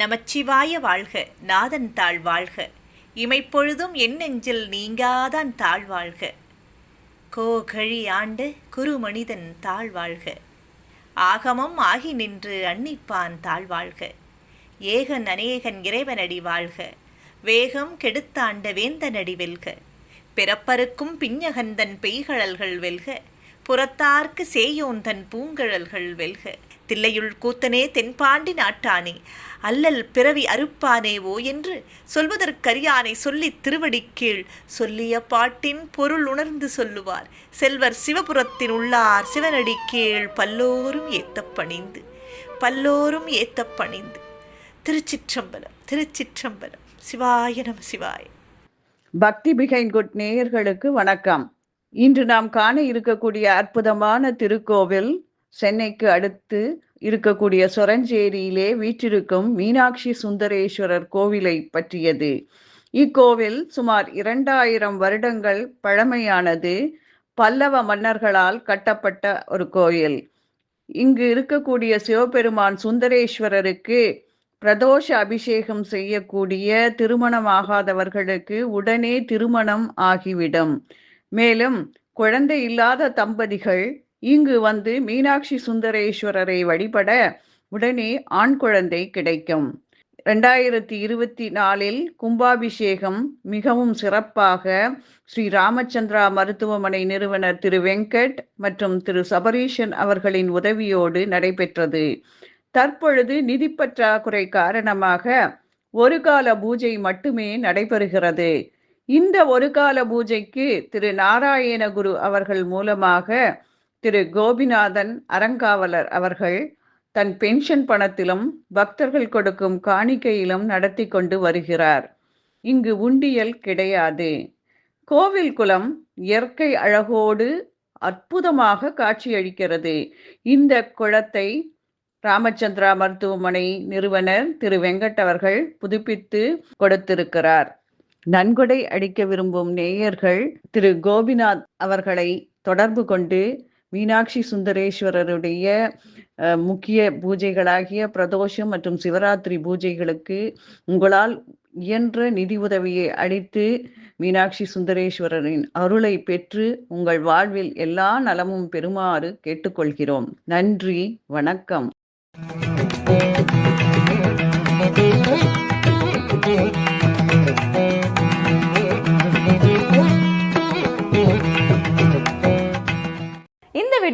நமச்சிவாய வாழ்க நாதன் தாழ் வாழ்க. இமைப்பொழுதும் என் நெஞ்சில் நீங்காதான் தாழ் வாழ்க. கோகழி ஆண்டு குருமனிதன் தாழ் வாழ்க. ஆகமம் ஆகி நின்று அன்னிப்பான் தாழ் வாழ்க. ஏகன் அநேகன் இறைவனடி வாழ்க. வேகம் கெடுத்தாண்ட வேந்தனடி வெல்க. பிறப்பருக்கும் பிஞ்சகந்தன் பெய்கழல்கள் வெல்க. புறத்தார்க்கு சேயோன் தன் பூங்கழல்கள் வெல்க. தில்லையுள் கூத்தனே தென்பாண்டி நாட்டானே. அல்லல் பிறவி அறுப்பானேவோ என்று சொல்வதற்கரியானை சொல்லித் திருவடி கீழ் சொல்லிய பாட்டின் பொருள் உணர்ந்து சொல்லுவார். செல்வர் சிவபுரத்தின் உள்ளார் சிவனடி கீழ் பல்லோரும் ஏத்தப்பணிந்து பல்லோரும் ஏத்தப்பணிந்து திருச்சிற்றம்பலம் திருச்சிற்றம்பலம். சிவாய நம சிவாய. பக்தி பிகைன் குட் நேயர்களுக்கு வணக்கம். இன்று நாம் காண இருக்கக்கூடிய அற்புதமான திருக்கோவில் சென்னைக்கு அடுத்து இருக்கக்கூடிய சொரஞ்சேரியிலே வீற்றிருக்கும் மீனாட்சி சுந்தரேஸ்வரர் கோவிலை பற்றியது. இக்கோவில் சுமார் இரண்டாயிரம் வருடங்கள் பழமையானது. பல்லவ மன்னர்களால் கட்டப்பட்ட ஒரு கோயில். இங்கு இருக்கக்கூடிய சிவபெருமான் சுந்தரேஸ்வரருக்கு பிரதோஷ அபிஷேகம் செய்யக்கூடிய திருமணமாகாதவர்களுக்கு உடனே திருமணம் ஆகிவிடும். மேலும் குழந்தை இல்லாத தம்பதிகள் இங்கு வந்து மீனாட்சி சுந்தரேஸ்வரரை வழிபட உடனே ஆண் குழந்தை கிடைக்கும். ரெண்டாயிரத்தி இருபத்தி நாலில் கும்பாபிஷேகம் மிகவும் சிறப்பாக ஸ்ரீ ராமச்சந்திரா மருத்துவமனை நிறுவனர் திரு வெங்கட் மற்றும் திரு சபரீஷன் அவர்களின் உதவியோடு நடைபெற்றது. தற்பொழுது நிதி பற்றாக்குறை காரணமாக ஒரு கால பூஜை மட்டுமே நடைபெறுகிறது. இந்த ஒரு கால பூஜைக்கு திரு நாராயணகுரு அவர்கள் மூலமாக திரு கோபிநாதன் அறங்காவலர் அவர்கள் தன் பென்ஷன் பணத்திலும் பக்தர்கள் கொடுக்கும் காணிக்கையிலும் நடத்தி கொண்டு வருகிறார். இங்கு உண்டியல் கிடையாது. கோவில் குளம் இயற்கை அழகோடு அற்புதமாக காட்சியளிக்கிறது. இந்த குளத்தை ராமச்சந்திரா மருத்துவமனை நிறுவனர் திரு வெங்கட் அவர்கள் புதுப்பித்து கொடுத்திருக்கிறார். நன்கொடை அளிக்க விரும்பும் நேயர்கள் திரு கோபிநாத் அவர்களை தொடர்பு கொண்டு மீனாட்சி சுந்தரேஸ்வரருடைய முக்கிய பூஜைகளாகிய பிரதோஷம் மற்றும் சிவராத்திரி பூஜைகளுக்கு உங்களால் இயன்ற நிதி உதவியை அளித்து மீனாட்சி சுந்தரேஸ்வரரின் அருளை பெற்று உங்கள் வாழ்வில் எல்லா நலமும் பெறுமாறு கேட்டுக்கொள்கிறோம். நன்றி வணக்கம்.